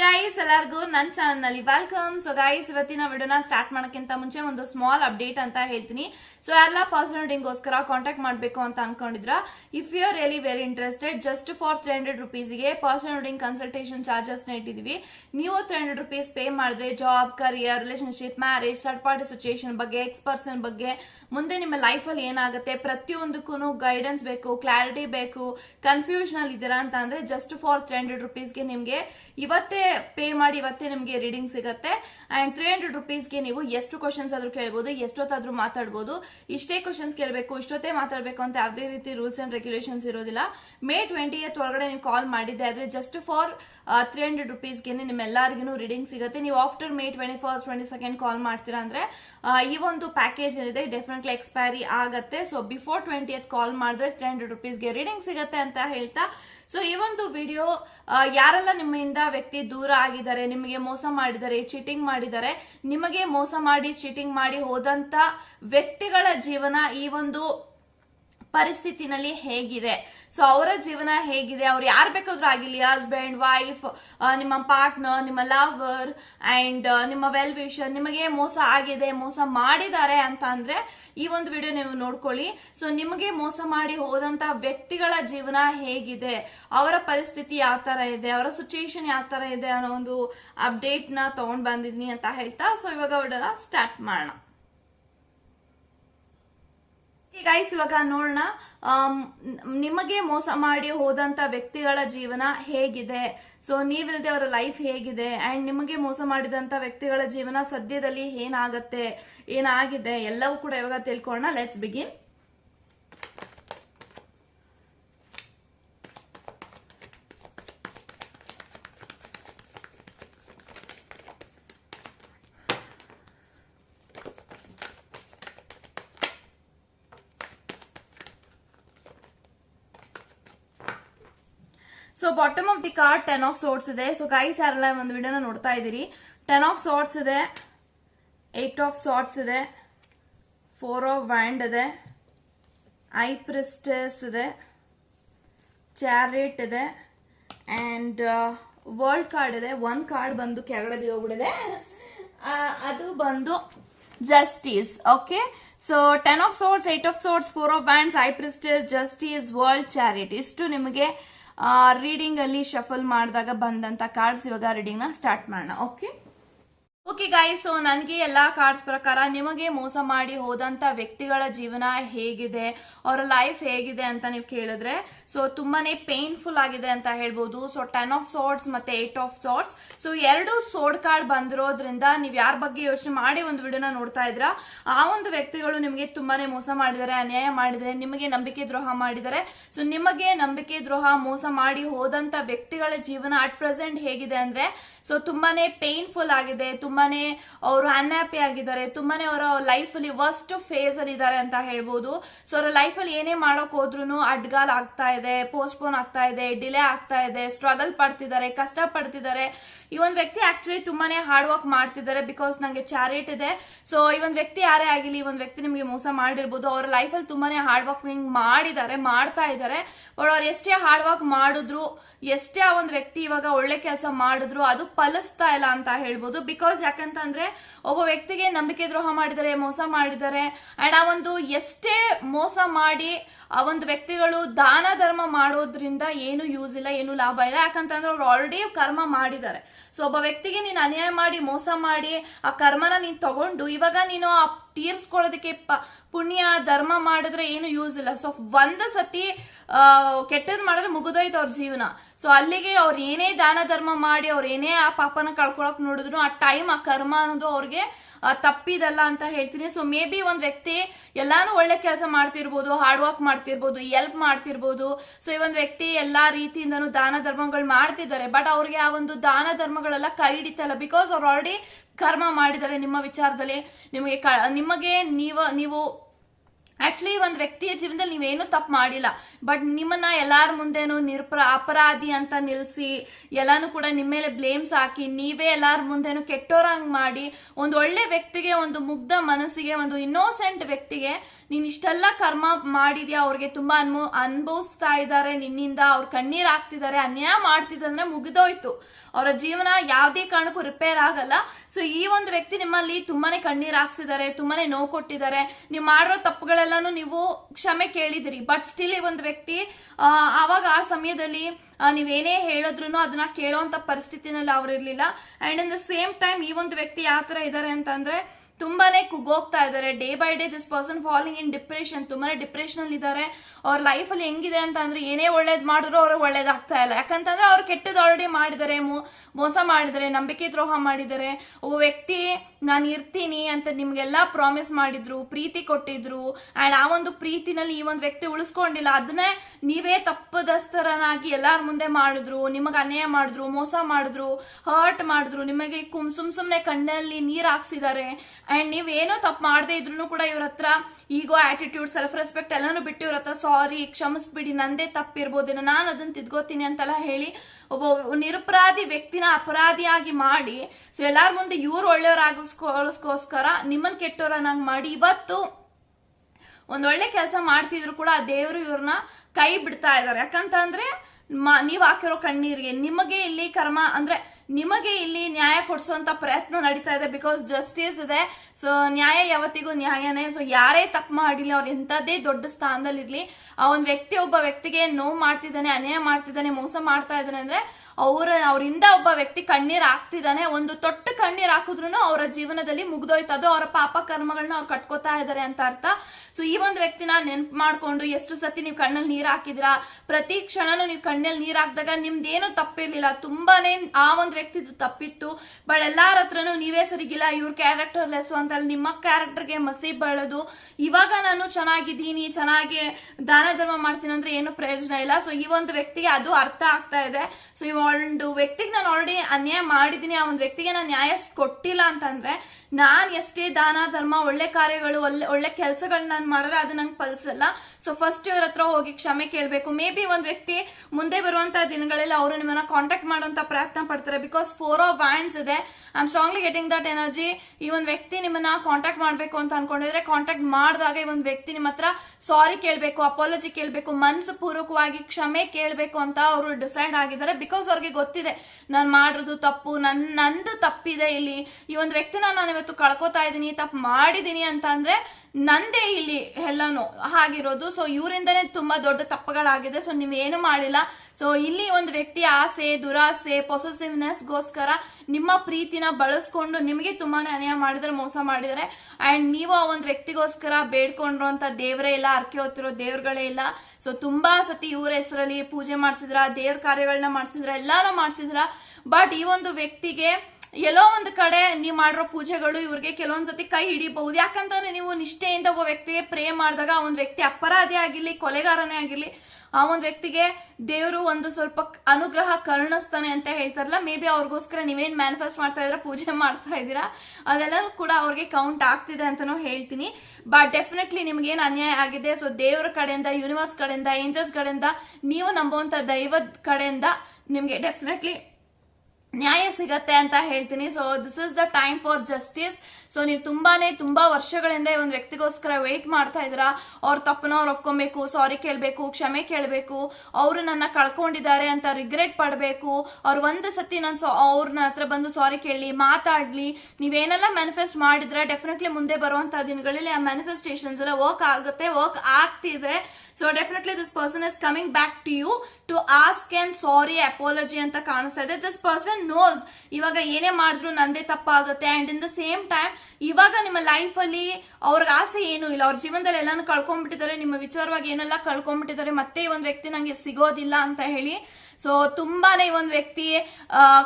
Guys ಎಲ್ಲರಿಗೂ ನನ್ನ ಚಾನಲ್ನಲ್ಲಿ ವೆಲ್ಕಮ್ ಸೊ ಗಾಯ್ಸ್ ಇವತ್ತಿನ ವಿಡಿಯೋನ ಸ್ಟಾರ್ಟ್ ಮಾಡೋಕ್ಕಿಂತ ಮುಂಚೆ ಒಂದು ಸ್ಮಾಲ್ ಅಪ್ಡೇಟ್ ಅಂತ ಹೇಳ್ತೀನಿ. ಸೊ ಎಲ್ಲ ಪರ್ಸನಲ್ ಡಿಂಗೋಸ್ಕರ ಕಾಂಟ್ಯಾಕ್ಟ್ ಮಾಡಬೇಕು ಅಂತ ಅನ್ಕೊಂಡಿದ್ರ? If you are really very interested just for three hundred ರುಪೀಸ್ಗೆ personal ding consultation ಚಾರ್ಜಸ್ನ ಇಟ್ಟಿದೀವಿ. ನೀವು ತ್ರೀ ಹಂಡ್ರೆಡ್ ರುಪೀಸ್ ಪೇ ಮಾಡಿದ್ರೆ job career relationship marriage third party situation ಬಗ್ಗೆ ಎಕ್ಸ್ ಪರ್ಸನ್ ಬಗ್ಗೆ ಮುಂದೆ ನಿಮ್ಮ ಲೈಫಲ್ಲಿ ಏನಾಗುತ್ತೆ? ಪ್ರತಿಯೊಂದಕ್ಕೂ ಗೈಡೆನ್ಸ್ ಬೇಕು ಕ್ಲಾರಿಟಿ ಬೇಕು ಕನ್ಫ್ಯೂಷನ್ ಅಲ್ಲಿ ಇದ್ದೀರಾ ಅಂತ ಅಂದ್ರೆ ಜಸ್ಟ್ ಫಾರ್ ತ್ರೀ ಹಂಡ್ರೆಡ್ ರುಪೀಸ್ಗೆ ನಿಮಗೆ ಇವತ್ತೇ ಪೇ ಮಾಡಿ ಇವತ್ತೇ ನಿಮಗೆ ರೀಡಿಂಗ್ ಸಿಗುತ್ತೆ. ಅಂಡ್ ತ್ರೀ ಹಂಡ್ರೆಡ್ ರುಪೀಸ್ಗೆ ನೀವು ಎಷ್ಟು ಕ್ವಶನ್ಸ್ ಆದ್ರೂ ಕೇಳ್ಬೋದು, ಎಷ್ಟೊತ್ತಾದ್ರೂ ಮಾತಾಡ್ಬೋದು. ಇಷ್ಟೇ ಕ್ವಶನ್ಸ್ ಕೇಳಬೇಕು, ಇಷ್ಟೊತ್ತೇ ಮಾತಾಡಬೇಕು ಅಂತ ಯಾವುದೇ ರೀತಿ ರೂಲ್ಸ್ ಅಂಡ್ ರೆಗ್ಯುಲೇಷನ್ಸ್ ಇರೋದಿಲ್ಲ. ಮೇ ಟ್ವೆಂಟಿ ಒಳಗಡೆ ನೀವು ಕಾಲ್ ಮಾಡಿದ್ದೆ ಆದರೆ ಜಸ್ಟ್ ಫಾರ್ ತ್ರೀ ಹಂಡ್ರೆಡ್ ರುಪೀಸ್ಗೆ ನಿಮ್ಮೆಲ್ಲರಿಗೂ ರೀಡಿಂಗ್ ಸಿಗುತ್ತೆ. ನೀವು after May twenty first twenty second call ಮಾಡ್ತೀರಾ ಅಂದ್ರೆ ಈ ಒಂದು ಪ್ಯಾಕೇಜ್ ಏನಿದೆ ಡೆಫಿನೆಟ್ಲಿ ಎಕ್ಸ್ಪೈರಿ ಆಗುತ್ತೆ. ಸೊ ಬಿಫೋರ್ ಟ್ವೆಂಟಿ ಕಾಲ್ ಮಾಡಿದ್ರೆ ತ್ರೀ ಹಂಡ್ರೆಡ್ ರುಪೀಸ್ಗೆ ರೀಡಿಂಗ್ ಸಿಗುತ್ತೆ ಅಂತ ಹೇಳ್ತಾ. ಸೊ ಈ ಒಂದು ವಿಡಿಯೋ ಯಾರೆಲ್ಲ ನಿಮ್ಮಿಂದ ವ್ಯಕ್ತಿ ದೂರ ಆಗಿದ್ದಾರೆ, ನಿಮಗೆ ಮೋಸ ಮಾಡಿದ್ದಾರೆ ಚೀಟಿಂಗ್ ಮಾಡಿದ್ದಾರೆ, ನಿಮಗೆ ಮೋಸ ಮಾಡಿ ಚೀಟಿಂಗ್ ಮಾಡಿ ಹೋದಂತ ವ್ಯಕ್ತಿಗಳ ಜೀವನ ಈ ಒಂದು ಪರಿಸ್ಥಿತಿನಲ್ಲಿ ಹೇಗಿದೆ. ಸೊ ಅವರ ಜೀವನ ಹೇಗಿದೆ. ಅವ್ರು ಯಾರು ಬೇಕಾದ್ರೂ ಆಗಿರ್ಲಿ ಹಸ್ಬೆಂಡ್ ವೈಫ್ ನಿಮ್ಮ ಪಾರ್ಟ್ನರ್ ನಿಮ್ಮ ಲವರ್ ಅಂಡ್ ನಿಮ್ಮ ವೆಲ್ ವಿಷರ್ ನಿಮಗೆ ಮೋಸ ಆಗಿದೆ, ಮೋಸ ಮಾಡಿದ್ದಾರೆ ಅಂತ ಅಂದ್ರೆ ಈ ಒಂದು ವಿಡಿಯೋ ನೀವು ನೋಡ್ಕೊಳ್ಳಿ. ಸೊ ನಿಮಗೆ ಮೋಸ ಮಾಡಿ ಹೋದಂತ ವ್ಯಕ್ತಿಗಳ ಜೀವನ ಹೇಗಿದೆ. ಅವರ ಪರಿಸ್ಥಿತಿ ಯಾವ ತರ ಇದೆ, ಅವರ ಸಿಚುಯೇಷನ್ ಯಾವ ತರ ಇದೆ ಅನ್ನೋ ಒಂದು ಅಪ್ಡೇಟ್ನ ತಗೊಂಡ್ ಬಂದಿದ್ನಿ ಅಂತ ಹೇಳ್ತಾ. ಸೊ ಇವಾಗ ವಿಡಿಯೋನ ಸ್ಟಾರ್ಟ್ ಮಾಡೋಣ. ಗೈಸ್ ಇವಾಗ ನೋಡೋಣ. ನಿಮಗೆ ಮೋಸ ಮಾಡಿ ಹೋದಂತ ವ್ಯಕ್ತಿಗಳ ಜೀವನ ಹೇಗಿದೆ? ಸೊ ನೀವಿಲ್ಲದೆ ಅವರ ಲೈಫ್ ಹೇಗಿದೆ? ಅಂಡ್ ನಿಮಗೆ ಮೋಸ ಮಾಡಿದಂತ ವ್ಯಕ್ತಿಗಳ ಜೀವನ ಸದ್ಯದಲ್ಲಿ ಏನಾಗತ್ತೆ? ಏನಾಗಿದೆ? ಎಲ್ಲವೂ ಕೂಡ ಇವಾಗ ತಿಳ್ಕೊಳ್ಳೋಣ. Let's begin so bottom of the card ten of swords ಇದೆ. ಸೊ ಗೈಸ್ ಯಾರೆಲ್ಲ ಒಂದು ವಿಡಿಯೋನ ನೋಡ್ತಾ ಇದ್ದೀರಿ? ಟೆನ್ ಆಫ್ ಸೋರ್ಟ್ಸ್ ಇದೆ. ಏಟ್ ಆಫ್ ಸಾಟ್ಸ್ ಇದೆ. ಫೋರ್ ಆಫ್ ವ್ಯಾಂಡ್ ಇದೆ. ಐ ಪ್ರಿಸ್ಟಸ್ ಇದೆ. ಚಾರಿಟ್ ಇದೆ. ಅಂಡ್ ವರ್ಲ್ಡ್ ಕಾರ್ಡ್ ಇದೆ. ಒಂದು ಕಾರ್ಡ್ ಬಂದು ಕೆಳಗಡೆ ಹೋಗ್ಬಿಡಿದೆ ಅದು ಬಂದು justice okay so ten of swords eight of swords four of wands high priestess justice world chariot ಇಷ್ಟು ನಿಮಗೆ ರೀಡಿಂಗ್ ಅಲ್ಲಿ ಶಫಲ್ ಮಾಡಿದಾಗ ಬಂದಂತ ಕಾರ್ಡ್ಸ್ ಇವಾಗ ರೀಡಿಂಗ್ನ ಸ್ಟಾರ್ಟ್ ಮಾಡೋಣ ಓಕೆ ಓಕೆ ಗಾಯ್ಸ್ ಸೊ ನನಗೆ ಎಲ್ಲ ಕಾರ್ಡ್ಸ್ ಪ್ರಕಾರ ನಿಮಗೆ ಮೋಸ ಮಾಡಿ ಹೋದಂತ ವ್ಯಕ್ತಿಗಳ ಜೀವನ ಹೇಗಿದೆ, ಅವರ ಲೈಫ್ ಹೇಗಿದೆ ಅಂತ ನೀವು ಕೇಳಿದ್ರೆ ಸೊ ತುಂಬಾನೇ ಪೇನ್ಫುಲ್ ಆಗಿದೆ ಅಂತ ಹೇಳ್ಬೋದು. ಸೊ ಟೆನ್ ಆಫ್ ಸೋರ್ಟ್ಸ್ ಮತ್ತೆ ಏಟ್ ಆಫ್ ಸೋರ್ಟ್ಸ್ ಸೊ ಎರಡು ಸೋಡ್ ಕಾರ್ಡ್ ಬಂದಿರೋದ್ರಿಂದ ನೀವು ಯಾರ ಬಗ್ಗೆ ಯೋಚನೆ ಮಾಡಿ ಒಂದು ವಿಡಿಯೋನ ನೋಡ್ತಾ ಇದ್ರ ಆ ಒಂದು ವ್ಯಕ್ತಿಗಳು ನಿಮಗೆ ತುಂಬಾನೇ ಮೋಸ ಮಾಡಿದ್ದಾರೆ, ಅನ್ಯಾಯ ಮಾಡಿದರೆ ನಿಮಗೆ ನಂಬಿಕೆ ದ್ರೋಹ ಮಾಡಿದ್ದಾರೆ. ಸೊ ನಿಮಗೆ ನಂಬಿಕೆ ದ್ರೋಹ, ಮೋಸ ಮಾಡಿ ಹೋದಂಥ ವ್ಯಕ್ತಿಗಳ ಜೀವನ ಅಟ್ ಪ್ರೆಸೆಂಟ್ ಹೇಗಿದೆ ಅಂದ್ರೆ ಸೊ ತುಂಬಾನೇ ಪೇನ್ಫುಲ್ ಆಗಿದೆ ತುಂಬಾನೇ ಅವರು ಅನ್ಹ್ಯಾಪಿ ಆಗಿದ್ದಾರೆ, ತುಂಬಾನೇ ಅವರ ಲೈಫ್ ಅಲ್ಲಿ ವರ್ಸ್ಟ್ ಫೇಸ್ ಅಲ್ಲಿ ಇದ್ದಾರೆ ಅಂತ ಹೇಳ್ಬೋದು. ಸೊ ಅವರ ಲೈಫ್ ಅಲ್ಲಿ ಏನೇ ಮಾಡೋಕ್ ಹೋದ್ರು ಅಡ್ಗಾಲ್ ಆಗ್ತಾ ಇದೆ ಪೋಸ್ಟ್ಪೋನ್ ಆಗ್ತಾ ಇದೆ ಡಿಲೇ ಆಗ್ತಾ ಇದೆ ಸ್ಟ್ರಗಲ್ ಪಡ್ತಿದ್ದಾರೆ, ಕಷ್ಟ ಪಡ್ತಿದ್ದಾರೆ. ಈ ಒಂದು ವ್ಯಕ್ತಿ ಆಕ್ಚುಲಿ ತುಂಬಾನೇ ಹಾರ್ಡ್ ವರ್ಕ್ ಮಾಡ್ತಿದ್ದಾರೆ ಬಿಕಾಸ್ ನಂಗೆ ಚಾರಿಟ್ ಇದೆ. ಸೊ ಈ ಒಂದು ವ್ಯಕ್ತಿ ಯಾರೇ ಆಗಿಲಿ ಈ ಒಂದು ವ್ಯಕ್ತಿ ನಿಮಗೆ ಮೋಸ ಮಾಡಿರ್ಬೋದು. ಅವರ ಲೈಫಲ್ಲಿ ತುಂಬಾನೇ ಹಾರ್ಡ್ ವರ್ಕಿಂಗ್ ಮಾಡಿದ್ದಾರೆ, ಮಾಡ್ತಾ ಇದ್ದಾರೆ. ಬಟ್ ಅವ್ರು ಎಷ್ಟೇ ಹಾರ್ಡ್ ವರ್ಕ್ ಮಾಡಿದ್ರು, ಎಷ್ಟೇ ಆ ಒಂದು ವ್ಯಕ್ತಿ ಇವಾಗ ಒಳ್ಳೆ ಕೆಲಸ ಮಾಡಿದ್ರು, ಅದು ಫಲಿಸ್ತಾ ಇಲ್ಲ ಅಂತ ಹೇಳ್ಬೋದು. ಬಿಕಾಸ್ ಯಾಕಂತಂದ್ರೆ ಒಬ್ಬ ವ್ಯಕ್ತಿಗೆ ನಂಬಿಕೆ ದ್ರೋಹ ಮಾಡಿದ್ದಾರೆ ಮೋಸ ಮಾಡಿದ್ದಾರೆ ಅಂಡ್ ಆ ಒಂದು ಎಷ್ಟೇ ಮೋಸ ಮಾಡಿ ಆ ಒಂದು ವ್ಯಕ್ತಿಗಳು ದಾನ ಧರ್ಮ ಮಾಡೋದ್ರಿಂದ ಏನು ಯೂಸ್ ಇಲ್ಲ, ಏನು ಲಾಭ ಇಲ್ಲ. ಯಾಕಂತಂದ್ರೆ ಅವ್ರು ಆಲ್ರೆಡಿ ಕರ್ಮ ಮಾಡಿದ್ದಾರೆ. ಸೊ ಒಬ್ಬ ವ್ಯಕ್ತಿಗೆ ನೀನು ಅನ್ಯಾಯ ಮಾಡಿ, ಮೋಸ ಮಾಡಿ, ಆ ಕರ್ಮನ ನೀನು ತಗೊಂಡು, ಇವಾಗ ನೀನು ಆ ತೀರ್ಸ್ಕೊಳ್ಳೋದಕ್ಕೆ ಪುಣ್ಯ, ಧರ್ಮ ಮಾಡಿದ್ರೆ ಏನು ಯೂಸ್ ಇಲ್ಲ. ಸೊ ಒಂದ್ ಸತಿ ಕೆಟ್ಟದ್ ಮಾಡಿದ್ರೆ ಮುಗಿದೋಯ್ತು ಅವ್ರ ಜೀವನ. ಸೊ ಅಲ್ಲಿಗೆ ಅವ್ರು ಏನೇ ದಾನ ಧರ್ಮ ಮಾಡಿ, ಅವ್ರು ಏನೇ ಆ ಪಾಪನ ಕಳ್ಕೊಳಕ್ ನೋಡಿದ್ರು, ಆ ಟೈಮ್ ಆ ಕರ್ಮ ಅನ್ನೋದು ಅವ್ರಿಗೆ ತಪ್ಪಿದಲ್ಲ ಅಂತ ಹೇಳ್ತೀನಿ. ಸೊ ಮೇ ಬಿ ಒಂದು ವ್ಯಕ್ತಿ ಎಲ್ಲಾನು ಒಳ್ಳೆ ಕೆಲಸ ಮಾಡ್ತಿರ್ಬೋದು ಹಾರ್ಡ್ ವರ್ಕ್ ಮಾಡ್ತಿರ್ಬೋದು ಎಲ್ಪ್ ಮಾಡ್ತಿರ್ಬೋದು. ಸೊ ಈ ಒಂದು ವ್ಯಕ್ತಿ ಎಲ್ಲಾ ರೀತಿಯಿಂದನು ದಾನ ಧರ್ಮಗಳು ಮಾಡ್ತಿದ್ದಾರೆ. ಬಟ್ ಅವ್ರಿಗೆ ಆ ಒಂದು ದಾನ ಧರ್ಮಗಳೆಲ್ಲ ಕೈ ಹಿಡಿತಲ್ಲ ಬಿಕಾಸ್ ಅವ್ರು ಆಲ್ರೆಡಿ ಕರ್ಮ ಮಾಡಿದ್ದಾರೆ ನಿಮ್ಮ ವಿಚಾರದಲ್ಲಿ. ನಿಮಗೆ ನಿಮಗೆ ನೀವು ನೀವು ಆಕ್ಚುಲಿ ಒಂದು ವ್ಯಕ್ತಿಯ ಜೀವನದಲ್ಲಿ ನೀವೇನು ತಪ್ಪು ಮಾಡಿಲ್ಲ. ಬಟ್ ನಿಮ್ಮನ್ನ ಎಲ್ಲಾರ ಮುಂದೆನೂ ನಿರಪರ, ಅಪರಾಧಿ ಅಂತ ನಿಲ್ಸಿ, ಎಲ್ಲಾನು ಕೂಡ ನಿಮ್ಮ ಮೇಲೆ ಬ್ಲೇಮ್ಸ್ ಹಾಕಿ, ನೀವೇ ಎಲ್ಲಾರ ಮುಂದೆನೂ ಕೆಟ್ಟೋರಂಗ್ ಮಾಡಿ, ಒಂದು ಒಳ್ಳೆ ವ್ಯಕ್ತಿಗೆ, ಒಂದು ಮುಗ್ಧ ಮನಸ್ಸಿಗೆ, ಒಂದು ಇನ್ನೋಸೆಂಟ್ ವ್ಯಕ್ತಿಗೆ ನೀನ್ ಇಷ್ಟೆಲ್ಲ ಕರ್ಮ ಮಾಡಿದ್ಯಾ, ಅವ್ರಿಗೆ ತುಂಬಾ ಅನ್ಮೋ, ಅನುಭವಿಸ್ತಾ ಇದ್ದಾರೆ, ನಿನ್ನಿಂದ ಅವ್ರ ಕಣ್ಣೀರ್ ಹಾಕ್ತಿದ್ದಾರೆ, ಅನ್ಯಾಯ ಮಾಡ್ತಿದ್ರೆ ಮುಗಿದೋಯ್ತು. ಅವರ ಜೀವನ ಯಾವುದೇ ಕಾರಣಕ್ಕೂ ರಿಪೇರ್ ಆಗಲ್ಲ. ಸೊ ಈ ಒಂದು ವ್ಯಕ್ತಿ ನಿಮ್ಮಲ್ಲಿ ತುಂಬಾನೇ ಕಣ್ಣೀರ್ ಹಾಕ್ಸಿದ್ದಾರೆ, ತುಂಬಾನೇ ನೋವು ಕೊಟ್ಟಿದ್ದಾರೆ. ನೀವು ಮಾಡಿರೋ ತಪ್ಪುಗಳೆಲ್ಲಾನು ನೀವು ಕ್ಷಮೆ ಕೇಳಿದಿರಿ. ಬಟ್ ಸ್ಟಿಲ್ ಈ ಒಂದು ವ್ಯಕ್ತಿ ಅವಾಗ ಆ ಸಮಯದಲ್ಲಿ ನೀವೇನೇ ಹೇಳಿದ್ರು ಅದನ್ನ ಕೇಳೋಂತ ಪರಿಸ್ಥಿತಿನಲ್ಲಿ ಅವ್ರು ಇರ್ಲಿಲ್ಲ. And in the same time ಈ ಒಂದು ವ್ಯಕ್ತಿ ಯಾವ ತರ ಇದ್ದಾರೆ ಅಂತಂದ್ರೆ ತುಂಬಾನೇ ಕುಗ್ಗೋಗ್ತಾ ಇದ್ದಾರೆ. Day by day this person falling in depression ತುಂಬಾನೇ ಡಿಪ್ರೆಷನ್ ಅಲ್ಲಿ ಇದ್ದಾರೆ. ಅವ್ರ ಲೈಫ್ ಅಲ್ಲಿ ಹೆಂಗಿದೆ ಅಂತ ಅಂದ್ರೆ ಏನೇ ಒಳ್ಳೇದ್ ಮಾಡಿದ್ರು ಅವ್ರಿಗೆ ಒಳ್ಳೇದಾಗ್ತಾ ಇಲ್ಲ. ಯಾಕಂತಂದ್ರೆ ಅವ್ರು ಕೆಟ್ಟದ್ ಆಲ್ರೆಡಿ ಮಾಡಿದ್ದಾರೆ. ಮೋಸ ಮಾಡಿದರೆ ನಂಬಿಕೆ ದ್ರೋಹ ಮಾಡಿದ್ದಾರೆ. ಒಬ್ಬ ವ್ಯಕ್ತಿ, ನಾನು ಇರ್ತೀನಿ ಅಂತ ನಿಮ್ಗೆಲ್ಲ ಪ್ರಾಮಿಸ್ ಮಾಡಿದ್ರು, ಪ್ರೀತಿ ಕೊಟ್ಟಿದ್ರು. ಅಂಡ್ ಆ ಒಂದು ಪ್ರೀತಿನಲ್ಲಿ ಈ ಒಂದು ವ್ಯಕ್ತಿ ಉಳಿಸ್ಕೊಂಡಿಲ್ಲ. ಅದನ್ನೇ ನೀವೇ ತಪ್ಪದಸ್ತರನಾಗಿ ಎಲ್ಲಾರ ಮುಂದೆ ಮಾಡಿದ್ರು. ನಿಮಗೆ ಅನ್ಯಾಯ ಮಾಡಿದ್ರು, ಮೋಸ ಮಾಡಿದ್ರು ಹರ್ಟ್ ಮಾಡಿದ್ರು. ನಿಮಗೆ ಸುಮ್ ಸುಮ್ನೆ ಕಣ್ಣಲ್ಲಿ ನೀರ್ ಹಾಕ್ಸಿದ್ದಾರೆ. ಅಂಡ್ ನೀವು ಏನೋ ತಪ್ಪು ಮಾಡದೇ ಇದ್ರು ಕೂಡ ಇವ್ರ ಹತ್ರ ಈಗೋ ಆಟಿಟ್ಯೂಡ್ ಸೆಲ್ಫ್ ರೆಸ್ಪೆಕ್ಟ್ ಎಲ್ಲಾನು ಬಿಟ್ಟು ಇವ್ರ ಹತ್ರ ಸಾರಿ ಕ್ಷಮಿಸ್ಬಿಡಿ, ನಂದೇ ತಪ್ಪಿರ್ಬೋದೇನೋ, ನಾನು ಅದನ್ನ ತಿದ್ಕೋತೀನಿ ಅಂತೆಲ್ಲ ಹೇಳಿ ಒಬ್ಬ ನಿರಪರಾಧಿ ವ್ಯಕ್ತಿನ ಅಪರಾಧಿಯಾಗಿ ಮಾಡಿ ಸೊ ಎಲ್ಲಾರ ಮುಂದೆ ಇವ್ರು ಒಳ್ಳೆಯವರಾಗೋಸ್ಕೋಸ್ಕರ ನಿಮ್ಮನ್ ಕೆಟ್ಟವರನ್ನಾಗಿ ಮಾಡಿ, ಇವತ್ತು ಒಂದೊಳ್ಳೆ ಕೆಲಸ ಮಾಡ್ತಿದ್ರು ಕೂಡ ಆ ದೇವರು ಇವ್ರನ್ನ ಕೈ ಬಿಡ್ತಾ ಇದ್ದಾರೆ ಯಾಕಂತಂದ್ರೆ ನೀವ್ ಹಾಕಿರೋ ಕಣ್ಣೀರಿಗೆ, ನಿಮಗೆ ಇಲ್ಲಿ ಕರ್ಮ ಅಂದ್ರೆ ನಿಮಗೆ ಇಲ್ಲಿ ನ್ಯಾಯ ಕೊಡಿಸುವಂತ ಪ್ರಯತ್ನ ನಡೀತಾ ಇದೆ ಬಿಕಾಸ್ ಜಸ್ಟಿಸ್ ಇದೆ. ಸೊ ನ್ಯಾಯ ಯಾವತ್ತಿಗೂ ನ್ಯಾಯನೇ. ಸೊ ಯಾರೇ ತಪ್ಪು ಮಾಡಿಲ್ಲ ಅವ್ರು ಎಂಥದ್ದೇ ದೊಡ್ಡ ಸ್ಥಾನದಲ್ಲಿರ್ಲಿ, ಆ ಒಂದು ವ್ಯಕ್ತಿ ಒಬ್ಬ ವ್ಯಕ್ತಿಗೆ ನೋವು ಮಾಡ್ತಿದ್ದಾನೆ, ಅನ್ಯಾಯ ಮಾಡ್ತಿದ್ದಾನೆ, ಮೋಸ ಮಾಡ್ತಾ ಇದ್ದಾನೆ ಅಂದ್ರೆ ಅವ್ರ ಅವರಿಂದ ಒಬ್ಬ ವ್ಯಕ್ತಿ ಕಣ್ಣೀರ್ ಹಾಕ್ತಿದ್ದಾನೆ. ಒಂದು ತೊಟ್ಟು ಕಣ್ಣೀರ್ ಹಾಕಿದ್ರು ಅವರ ಜೀವನದಲ್ಲಿ ಮುಗ್ದೋಯ್ತದ ಅವರ ಪಾಪ ಕರ್ಮಗಳನ್ನ ಅವ್ರು ಕಟ್ಕೋತಾ ಇದ್ದಾರೆ ಅಂತ ಅರ್ಥ. ಸೊ ಈ ಒಂದು ವ್ಯಕ್ತಿನ ನೆನ್ಪು ಮಾಡ್ಕೊಂಡು ಎಷ್ಟು ಸತಿ ನೀವು ಕಣ್ಣಲ್ಲಿ ನೀರ್ ಹಾಕಿದ್ರಾ, ಪ್ರತಿ ಕ್ಷಣನೂ ನೀವು ಕಣ್ಣಲ್ಲಿ ನೀರ್ ಹಾಕಿದಾಗ ನಿಮ್ದೇನು ತಪ್ಪಿರ್ಲಿಲ್ಲ. ತುಂಬಾನೇ ಆ ಒಂದು ವ್ಯಕ್ತಿದು ತಪ್ಪಿತ್ತು. ಬಟ್ ಎಲ್ಲಾರ ಹತ್ರನೂ ನೀವೇ ಸರಿಗಿಲ್ಲ. ಇವ್ರ ಕ್ಯಾರೆಕ್ಟರ್ ಲೆಸ್ ಅಂತ ನಿಮ್ಮ ಕ್ಯಾರೆಕ್ಟರ್ಗೆ ಮಸಿ ಬಳದು, ಇವಾಗ ನಾನು ಚೆನ್ನಾಗಿದ್ದೀನಿ, ಚೆನ್ನಾಗಿ ದಾನ ಧರ್ಮ ಮಾಡ್ತೀನಿ ಅಂದ್ರೆ ಏನು ಪ್ರಯೋಜನ ಇಲ್ಲ. ಸೊ ಈ ಒಂದು ವ್ಯಕ್ತಿಗೆ ಅದು ಅರ್ಥ ಆಗ್ತಾ ಇದೆ. ಸೊ ಈ ಒಂದು ವ್ಯಕ್ತಿಗೆ ನಾನು ಆಲ್ರೆಡಿ ಅನ್ಯಾಯ ಮಾಡಿದ್ದೀನಿ, ಆ ಒಂದು ವ್ಯಕ್ತಿಗೆ ನಾನು ನ್ಯಾಯ ಕೊಟ್ಟಿಲ್ಲ ಅಂತಂದ್ರೆ, ನಾನು ಎಷ್ಟೇ ದಾನ, ಧರ್ಮ, ಒಳ್ಳೆ ಕಾರ್ಯಗಳು, ಒಳ್ಳೆ ಒಳ್ಳೆ ಕೆಲಸಗಳನ್ನ ನಾನು ಮಾಡಿದ್ರೆ ಅದು ನಂಗೆ ಪಲ್ಸಲ್ಲ ಸೊ ಫಸ್ಟ್ ಇವ್ರ ಹತ್ರ ಹೋಗಿ ಕ್ಷಮೆ ಕೇಳಬೇಕು. ಮೇ ಬಿ ಒಂದು ವ್ಯಕ್ತಿ ಮುಂದೆ ಬರುವಂತಹ ದಿನಗಳಲ್ಲಿ ಅವರು ನಿಮ್ಮನ್ನ ಕಾಂಟ್ಯಾಕ್ಟ್ ಮಾಡುವಂತ ಪ್ರಯತ್ನ ಪಡ್ತಾರೆ. ಬಿಕಾಸ್ ಫೋರ್ ಆಫ್ ವ್ಯಾಂಡ್ಸ್ ಇದೆ. I am strongly getting that energy ಈ ಒಂದು ವ್ಯಕ್ತಿ ನಿಮ್ಮನ್ನ ಕಾಂಟ್ಯಾಕ್ಟ್ ಮಾಡಬೇಕು ಅಂತ ಅನ್ಕೊಂಡಿದ್ರೆ ಕಾಂಟ್ಯಾಕ್ಟ್ ಮಾಡಿದಾಗ ಈ ಒಂದು ವ್ಯಕ್ತಿ ನಿಮ್ಮ ಹತ್ರ ಸಾರಿ ಕೇಳಬೇಕು ಅಪಾಲಜಿ ಕೇಳಬೇಕು ಮನಸ್ಸು ಪೂರ್ವಕವಾಗಿ ಕ್ಷಮೆ ಕೇಳಬೇಕು ಅಂತ ಅವರು ಡಿಸೈಡ್ ಆಗಿದ್ದಾರೆ. ಬಿಕಾಸ್ ಅವ್ರಿಗೆ ಗೊತ್ತಿದೆ. ನಾನು ಮಾಡಿರೋದು ತಪ್ಪು ನನ್ನ ನಂದು ತಪ್ಪಿದೆ ಇಲ್ಲಿ. ಈ ಒಂದು ವ್ಯಕ್ತಿನ ನಾನು ಇವತ್ತು ಕಳ್ಕೊತಾ ಇದ್ದೀನಿ ತಪ್ಪು ಮಾಡಿದ್ದೀನಿ ಅಂತ ಅಂದ್ರೆ ನಂದೇ ಇಲ್ಲಿ ಎಲ್ಲಾನು ಆಗಿರೋದು ಸೊ ಇವರಿಂದನೇ ತುಂಬಾ ದೊಡ್ಡ ತಪ್ಪುಗಳಾಗಿದೆ. ಸೊ ನೀವೇನು ಮಾಡಿಲ್ಲ. ಸೊ ಇಲ್ಲಿ ಒಂದು ವ್ಯಕ್ತಿ ಆಸೆ, ದುರಾಸೆ ಪೊಸೆಸಿವ್ನೆಸ್ ಗೋಸ್ಕರ ನಿಮ್ಮ ಪ್ರೀತಿನ ಬಳಸ್ಕೊಂಡು ನಿಮಗೆ ತುಂಬಾನೇ ಅನ್ಯಾಯ ಮಾಡಿದ್ರೆ ಮೋಸ ಮಾಡಿದರೆ ಅಂಡ್ ನೀವು ಆ ಒಂದು ವ್ಯಕ್ತಿಗೋಸ್ಕರ ಬೇಡ್ಕೊಂಡಿರೋಂಥ ದೇವರೇ ಇಲ್ಲ ಅರ್ಕೆ ಹೊತ್ತಿರೋ ದೇವ್ರುಗಳೇ ಇಲ್ಲ. ಸೊ ತುಂಬಾ ಸತಿ ಇವ್ರ ಹೆಸರಲ್ಲಿ ಪೂಜೆ ಮಾಡಿಸಿದ್ರ, ದೇವ್ರ ಕಾರ್ಯಗಳನ್ನ ಮಾಡಿಸಿದ್ರ ಎಲ್ಲಾರು ಮಾಡಿಸಿದ್ರ. ಬಟ್ ಈ ಒಂದು ವ್ಯಕ್ತಿಗೆ ಎಲ್ಲೋ ಒಂದು ಕಡೆ ನೀವು ಮಾಡಿರೋ ಪೂಜೆಗಳು ಇವ್ರಿಗೆ ಕೆಲವೊಂದ್ಸತಿ ಕೈ ಹಿಡಿಬಹುದು. ಯಾಕಂತಂದ್ರೆ ನೀವು ನಿಷ್ಠೆಯಿಂದ ಒಬ್ಬ ವ್ಯಕ್ತಿಗೆ ಪ್ರೇ ಮಾಡಿದಾಗ ಆ ಒಂದು ವ್ಯಕ್ತಿ ಅಪರಾಧಿ ಆಗಿರ್ಲಿ, ಕೊಲೆಗಾರನೇ ಆಗಿರ್ಲಿ, ಆ ಒಂದು ವ್ಯಕ್ತಿಗೆ ದೇವರು ಒಂದು ಸ್ವಲ್ಪ ಅನುಗ್ರಹ ಕರುಣಿಸ್ತಾನೆ ಅಂತ ಹೇಳ್ತಾರಲ್ಲ, ಮೇ ಬಿ ಅವ್ರಿಗೋಸ್ಕರ ನೀವೇನು ಮ್ಯಾನಿಫೆಸ್ಟ್ ಮಾಡ್ತಾ ಇದ್ದೀರಾ, ಪೂಜೆ ಮಾಡ್ತಾ ಇದ್ದೀರಾ ಅದೆಲ್ಲವೂ ಕೂಡ ಅವ್ರಿಗೆ ಕೌಂಟ್ ಆಗ್ತಿದೆ ಅಂತಾನೂ ಹೇಳ್ತೀನಿ. ಬಟ್ ಡೆಫಿನೆಟ್ಲಿ ನಿಮ್ಗೇನು ಅನ್ಯಾಯ ಆಗಿದೆ ಸೊ ದೇವರ ಕಡೆಯಿಂದ ಯೂನಿವರ್ಸ್ ಕಡೆಯಿಂದ ಏಂಜಲ್ಸ್ ಕಡೆಯಿಂದ, ನೀವು ನಂಬುವಂಥ ದೈವದ ಕಡೆಯಿಂದ ನಿಮಗೆ ಡೆಫಿನೆಟ್ಲಿ ನ್ಯಾಯ ಸಿಗತ್ತೆ ಅಂತ ಹೇಳ್ತೀನಿ. So this is the time for justice so ನೀವು ತುಂಬಾನೇ, ತುಂಬಾ ವರ್ಷಗಳಿಂದ ಈ ಒಂದು ವ್ಯಕ್ತಿಗೋಸ್ಕರ ವೇಟ್ ಮಾಡ್ತಾ ಇದ್ದೀರಾ? ಅವ್ರ ತಪ್ಪನ ಅವ್ರು ಒಪ್ಕೊಬೇಕು ಸಾರಿ ಕೇಳಬೇಕು, ಕ್ಷಮೆ ಕೇಳಬೇಕು, ಅವರು ನನ್ನ ಕಳ್ಕೊಂಡಿದ್ದಾರೆ ಅಂತ ರಿಗ್ರೆಟ್ ಪಡಬೇಕು, ಅವ್ರು ಒಂದು ಸತಿ ನಾನು ಅವ್ರ ನನ್ನ ಹತ್ರ ಬಂದು ಸಾರಿ ಕೇಳಿ, ಮಾತಾಡ್ಲಿ, ನೀವೇನೆಲ್ಲ ಮ್ಯಾನಿಫೆಸ್ಟ್ ಮಾಡಿದ್ರೆ ಡೆಫಿನೆಟ್ಲಿ ಮುಂದೆ ಬರುವಂತಹ ದಿನಗಳಲ್ಲಿ ಆ ಮ್ಯಾನಿಫೆಸ್ಟೇಷನ್ಸ್ ಎಲ್ಲ ವರ್ಕ್ ಆಗುತ್ತೆ ವರ್ಕ್ ಆಗ್ತಿದೆ. So definitely this person is coming back to you to ask and sorry apology ಅಂತ ಕಾಣಿಸ್ತಾ ಇದೆ. ದಿಸ್ ಪರ್ಸನ್ ನೋಸ್ ಇವಾಗ ಏನೇ ಮಾಡಿದ್ರು ನಂದೇ ತಪ್ಪಾಗುತ್ತೆ. And in the same time ಇವಾಗ ನಿಮ್ಮ ಲೈಫ್ ಅಲ್ಲಿ ಅವ್ರಿಗೆ ಆಸೆ ಏನು ಇಲ್ಲ. ಅವ್ರ ಜೀವನದಲ್ಲಿ ಎಲ್ಲಾನು ಕಳ್ಕೊಂಡ್ಬಿಟ್ಟಿದ್ದಾರೆ. ನಿಮ್ಮ ವಿಚಾರವಾಗಿ ಏನೆಲ್ಲ ಕಳ್ಕೊಂಡ್ಬಿಟ್ಟಿದ್ದಾರೆ. ಮತ್ತೆ ಈ ಒಂದು ವ್ಯಕ್ತಿ ನಂಗೆ ಸಿಗೋದಿಲ್ಲ ಅಂತ ಹೇಳಿ ಸೊ ತುಂಬಾನೇ ಈ ಒಂದು ವ್ಯಕ್ತಿ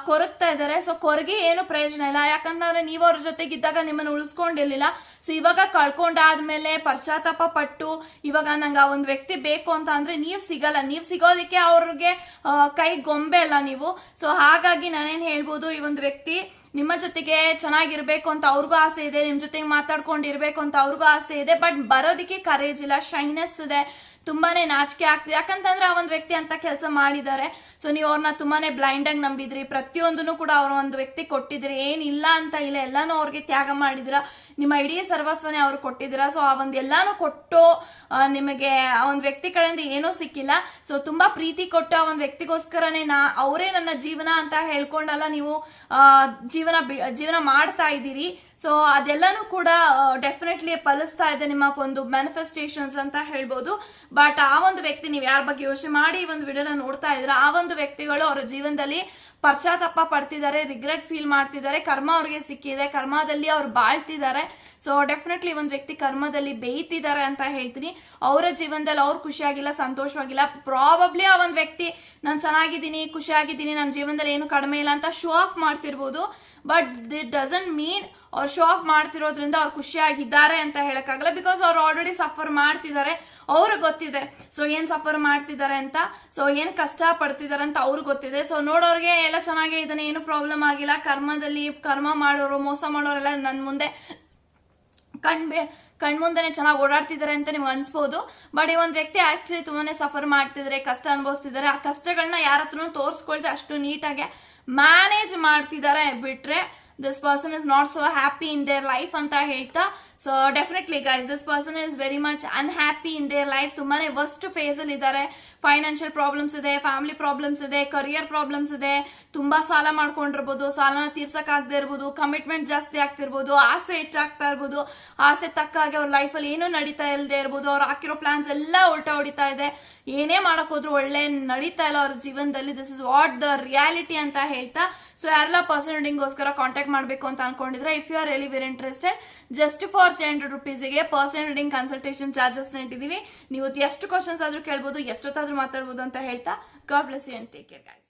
ಕೊರಗ್ತಾ ಇದ್ದಾರೆ. ಸೊ ಕೊರಗಿ ಏನು ಪ್ರಯೋಜನ ಇಲ್ಲ. ಯಾಕಂದ್ರೆ ನೀವು ಅವ್ರ ಜೊತೆಗಿದ್ದಾಗ ನಿಮ್ಮನ್ನು ಉಳಿಸ್ಕೊಂಡಿರ್ಲಿಲ್ಲ. ಸೊ ಇವಾಗ ಕಳ್ಕೊಂಡಾದ್ಮೇಲೆ ಪಶ್ಚಾತ್ತಾಪ ಪಟ್ಟು, ಇವಾಗ ನಂಗೆ ಆ ಒಂದು ವ್ಯಕ್ತಿ ಬೇಕು ಅಂತ ಅಂದ್ರೆ ನೀವು ಸಿಗಲ್ಲ. ನೀವು ಸಿಗೋದಕ್ಕೆ ಅವ್ರಿಗೆ ಕೈ ಗೊಂಬೆ ಅಲ್ಲ ನೀವು. ಸೊ ಹಾಗಾಗಿ ನಾನೇನ್ ಹೇಳ್ಬೋದು, ಈ ಒಂದು ವ್ಯಕ್ತಿ ನಿಮ್ಮ ಜೊತೆಗೆ ಚೆನ್ನಾಗಿರ್ಬೇಕು ಅಂತ ಅವ್ರಿಗೂ ಆಸೆ ಇದೆ, ನಿಮ್ ಜೊತೆಗೆ ಮಾತಾಡ್ಕೊಂಡಿರ್ಬೇಕು ಅಂತ ಅವ್ರಿಗೂ ಆಸೆ ಇದೆ, ಬಟ್ ಬರೋದಕ್ಕೆ ಕರೇಜ್ ಇಲ್ಲ ಶೈನೆಸ್ ಇದೆ, ತುಂಬಾನೇ ನಾಚಿಕೆ ಆಗ್ತಿದೆ. ಯಾಕಂತಂದ್ರೆ ಆ ಒಂದು ವ್ಯಕ್ತಿ ಅಂತ ಕೆಲಸ ಮಾಡಿದ್ದಾರೆ. ಸೊ ನೀವು ಅವ್ರನ್ನ ತುಂಬಾನೇ ಬ್ಲೈಂಡ್ ಆಗಿ ನಂಬಿದ್ರಿ. ಪ್ರತಿಯೊಂದನ್ನು ಕೂಡ ಅವ್ರ ಒಂದು ವ್ಯಕ್ತಿ ಕೊಟ್ಟಿದ್ರಿ ಏನಿಲ್ಲ ಅಂತ ಇಲ್ಲ, ಎಲ್ಲಾನು ಅವ್ರಿಗೆ ತ್ಯಾಗ ಮಾಡಿದ್ರ. ನಿಮ್ಮ ಇಡೀ ಸರ್ವಸ್ವನೇ ಅವ್ರು ಕೊಟ್ಟಿದ್ದೀರಾ? ಸೊ ಆ ಒಂದು ಎಲ್ಲಾನು ಕೊಟ್ಟು ನಿಮಗೆ ಆ ಒಂದು ವ್ಯಕ್ತಿ ಕಡೆಯಿಂದ ಏನೂ ಸಿಕ್ಕಿಲ್ಲ. ಸೊ ತುಂಬಾ ಪ್ರೀತಿ ಕೊಟ್ಟು ಆ ಒಂದು ವ್ಯಕ್ತಿಗೋಸ್ಕರನೇ ನಾ, ಅವರೇ ನನ್ನ ಜೀವನ ಅಂತ ಹೇಳ್ಕೊಂಡಲ್ಲ ನೀವು ಜೀವನ ಜೀವನ ಮಾಡ್ತಾ ಇದ್ದೀರಿ. ಸೊ ಅದೆಲ್ಲಾನು ಕೂಡ ಡೆಫಿನೆಟ್ಲಿ ಫಲಿಸ್ತಾ ಇದೆ ನಿಮ್ಮ ಒಂದು ಮ್ಯಾನಿಫೆಸ್ಟೇಷನ್ಸ್ ಅಂತ ಹೇಳ್ಬೋದು. ಬಟ್ ಆ ಒಂದು ವ್ಯಕ್ತಿ ನೀವು ಯಾರ ಬಗ್ಗೆ ಯೋಚನೆ ಮಾಡಿ ಈ ಒಂದು ವಿಡಿಯೋನ ನೋಡ್ತಾ ಇದ್ರ ಆ ಒಂದು ವ್ಯಕ್ತಿಗಳು ಅವರ ಜೀವನದಲ್ಲಿ ಪಶ್ಚಾತ್ತಾಪ ಪಡ್ತಿದ್ದಾರೆ ರಿಗ್ರೆಟ್ ಫೀಲ್ ಮಾಡ್ತಿದ್ದಾರೆ, ಕರ್ಮ ಅವ್ರಿಗೆ ಸಿಕ್ಕಿದೆ, ಕರ್ಮದಲ್ಲಿ ಅವ್ರು ಬಾಳ್ತಿದ್ದಾರೆ. ಸೊ ಡೆಫಿನೆಟ್ಲಿ ಒಂದು ವ್ಯಕ್ತಿ ಕರ್ಮದಲ್ಲಿ ಬೇಯ್ತಿದ್ದಾರೆ ಅಂತ ಹೇಳ್ತೀನಿ. ಅವರ ಜೀವನದಲ್ಲಿ ಅವ್ರು ಖುಷಿಯಾಗಿಲ್ಲ, ಸಂತೋಷವಾಗಿಲ್ಲ. ಪ್ರಾಬಬ್ಲಿ ಆ ಒಂದು ವ್ಯಕ್ತಿ, ನಾನು ಚೆನ್ನಾಗಿದ್ದೀನಿ, ಖುಷಿಯಾಗಿದ್ದೀನಿ ನನ್ನ ಜೀವನದಲ್ಲಿ ಏನು ಕಡಿಮೆ ಇಲ್ಲ ಅಂತ ಶೋ ಆಫ್ ಮಾಡ್ತಿರ್ಬೋದು. ಬಟ್ ದಿಟ್ ಡಸಂಟ್ ಮೀನ್ ಅವ್ರು ಶೋ ಆಫ್ ಮಾಡ್ತಿರೋದ್ರಿಂದ ಅವ್ರು ಖುಷಿಯಾಗಿದ್ದಾರೆ ಅಂತ ಹೇಳಕ್ಕಾಗಲ್ಲ ಬಿಕಾಸ್ ಅವ್ರು ಆಲ್ರೆಡಿ ಸಫರ್ ಮಾಡ್ತಿದ್ದಾರೆ. ಅವ್ರಿಗೆ ಗೊತ್ತಿದೆ. ಸೊ ಏನ್ ಸಫರ್ ಮಾಡ್ತಿದ್ದಾರೆ ಅಂತ? ಸೊ ಏನ್ ಕಷ್ಟ ಪಡ್ತಿದ್ದಾರೆ ಅಂತ ಅವ್ರಿಗೆ ಗೊತ್ತಿದೆ. ಸೊ ನೋಡೋರ್ಗೆ ಎಲ್ಲ ಚೆನ್ನಾಗೇ ಇದನ್ನ ಏನು ಪ್ರಾಬ್ಲಮ್ ಆಗಿಲ್ಲ. ಕರ್ಮದಲ್ಲಿ ಕರ್ಮ ಮಾಡೋರು, ಮೋಸ ಮಾಡೋರೆಲ್ಲ ನನ್ನ ಮುಂದೆ ಕಣ್ ಮುಂದೆನೆ ಚೆನ್ನಾಗಿ ಓಡಾಡ್ತಿದ್ದಾರೆ ಅಂತ ನೀವು ಅನ್ಸ್ಬೋದು. ಬಟ್ ಈ ಒಂದು ವ್ಯಕ್ತಿ ಆಕ್ಚುಲಿ ತುಂಬಾನೇ ಸಫರ್ ಮಾಡ್ತಿದ್ದಾರೆ, ಕಷ್ಟ ಅನುಭವಿಸ್ತಿದ್ದಾರೆ. ಆ ಕಷ್ಟಗಳನ್ನ ಯಾರ ಹತ್ರನೂ ಅಷ್ಟು ನೀಟಾಗಿ ಮ್ಯಾನೇಜ್ ಮಾಡ್ತಿದ್ದಾರೆ ಬಿಟ್ರೆ this person is not so happy in their life ಅಂತ ಹೇಳ್ತಾ so definitely guys this person is very much unhappy in their life ತುಂಬಾನೇ ವರ್ಸ್ಟ್ ಫೇಸ್ ಅಲ್ಲಿ ಇದ್ದಾರೆ. ಫೈನಾನ್ಷಿಯಲ್ ಪ್ರಾಬ್ಲಮ್ಸ್ ಇದೆ ಫ್ಯಾಮಿಲಿ ಪ್ರಾಬ್ಲಮ್ಸ್ ಇದೆ ಕರಿಯರ್ ಪ್ರಾಬ್ಲಮ್ಸ್ ಇದೆ. ತುಂಬಾ ಸಾಲ ಮಾಡ್ಕೊಂಡಿರ್ಬೋದು, ಸಾಲನ ತೀರ್ಸಕ್ ಆಗದೆ ಇರ್ಬೋದು ಕಮಿಟ್ಮೆಂಟ್ ಜಾಸ್ತಿ ಆಗ್ತಿರ್ಬೋದು ಆಸೆ ಹೆಚ್ಚಾಗ್ತಾ ಇರ್ಬೋದು. ಆಸೆ ತಕ್ಕ ಹಾಗೆ ಅವ್ರ ಲೈಫಲ್ಲಿ ಏನೂ ನಡೀತಾ ಇಲ್ಲದೆ ಇರ್ಬೋದು. ಅವ್ರು ಹಾಕಿರೋ ಪ್ಲಾನ್ಸ್ ಎಲ್ಲ ಉಲ್ಟಾ ಹೊಡಿತಾ ಇದೆ. ಏನೇ ಮಾಡಕ್ ಹೋದ್ರು ಒಳ್ಳೆ ನಡೀತಾ ಇಲ್ಲ ಅವ್ರ ಜೀವನದಲ್ಲಿ. This is what the reality ಅಂತ ಹೇಳ್ತಾ. ಸೊ ಯಾರೆಲ್ಲ ಪರ್ಸನ್ ರೀಡಿಂಗ್ಗೋಸ್ಕರ ಕಾಂಟ್ಯಾಕ್ಟ್ ಮಾಡಬೇಕು ಅಂತ ಅನ್ಕೊಂಡಿದ್ರೆ if you are really very interested just for three hundred ರುಪೀಸ್ಗೆ personal reading consultation charges ಇಟ್ಟಿದ್ದೀವಿ ನೀವು ಎಷ್ಟು ಕ್ವಶನ್ಸ್ ಆದ್ರೂ ಕೇಳ್ಬೋದು, ಎಷ್ಟೊತ್ತಾದ್ರೂ ಮಾತಾಡ್ಬೋದು ಅಂತ ಹೇಳ್ತಾ God bless you and take care